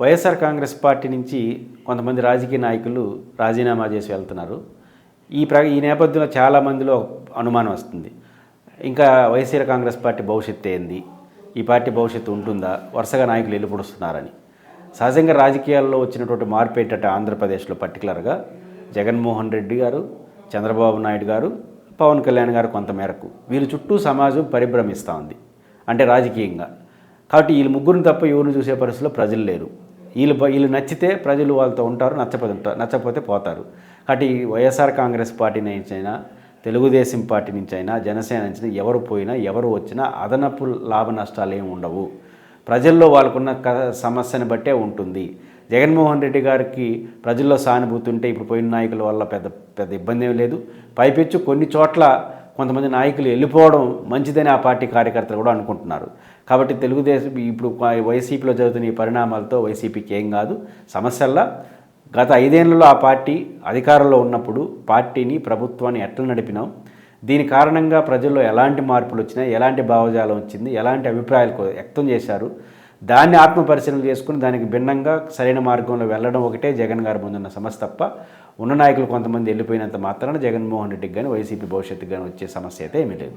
YSR Congress party నుంచి కొంతమంది రాజకీయ నాయకులు రాజీనామా చేసి వెళ్తున్నారు. ఈ ప్ర ఈ నేపథ్యంలో చాలామందిలో అనుమానం వస్తుంది. ఇంకా వైఎస్ఆర్ కాంగ్రెస్ పార్టీ భవిష్యత్తు ఏంది? ఈ పార్టీ భవిష్యత్తు ఉంటుందా? వరుసగా నాయకులు వెళ్ళిపొడుస్తున్నారని సహజంగా రాజకీయాల్లో వచ్చినటువంటి మార్పు ఏంటంటే ఆంధ్రప్రదేశ్లో పర్టికులర్గా జగన్మోహన్ రెడ్డి గారు చంద్రబాబు నాయుడు గారు పవన్ కళ్యాణ్ గారు కొంతమేరకు. వీరి చుట్టూ సమాజం పరిభ్రమిస్తూ ఉంది. అంటే రాజకీయంగా. కాబట్టి వీళ్ళు ముగ్గురిని తప్ప ఎవరిని చూసే పరిస్థితిలో ప్రజలు లేరు. వీళ్ళు వీళ్ళు నచ్చితే ప్రజలు వాళ్ళతో ఉంటారు నచ్చపోతే ఉంటారు నచ్చకపోతే పోతారు. కాబట్టి వైఎస్ఆర్ కాంగ్రెస్ పార్టీ నుంచి అయినా తెలుగుదేశం పార్టీ నుంచి అయినా జనసేన నుంచి ఎవరు పోయినా ఎవరు వచ్చినా అదనపు లాభ నష్టాలు ఏమి ఉండవు. ప్రజల్లో వాళ్ళకున్న క సమస్యను బట్టే ఉంటుంది. జగన్మోహన్ రెడ్డి గారికి ప్రజల్లో సానుభూతి ఉంటే ఇప్పుడు పోయిన నాయకుల వల్ల పెద్ద పెద్ద ఇబ్బంది ఏమి లేదు. పైపెచ్చు కొన్ని చోట్ల కొంతమంది నాయకులు వెళ్ళిపోవడం మంచిదని ఆ పార్టీ కార్యకర్తలు కూడా అనుకుంటున్నారు. కాబట్టి తెలుగుదేశం ఇప్పుడు వైసీపీలో జరుగుతున్న ఈ పరిణామాలతో వైసీపీకి ఏం కాదు. సమస్యల్లా గత ఐదేళ్ళలో ఆ పార్టీ అధికారంలో ఉన్నప్పుడు పార్టీని ప్రభుత్వాన్ని ఎట్లా నడిపినాం? దీని కారణంగా ప్రజల్లో ఎలాంటి మార్పులు వచ్చినాయి? ఎలాంటి భావజాలం వచ్చింది? ఎలాంటి అభిప్రాయాలు వ్యక్తం చేశారు? దాన్ని ఆత్మ పరిశీలన చేసుకుని దానికి భిన్నంగా సరైన మార్గంలో వెళ్ళడం ఒకటే జగన్ గారి ముందున్న సమస్య తప్ప ఉన్న నాయకులు కొంతమంది వెళ్ళిపోయినంత మాత్రాన జగన్మోహన్ రెడ్డికి కానీ వైసీపీ భవిష్యత్తుకు కానీ వచ్చే సమస్య అయితే ఏమీ లేదు.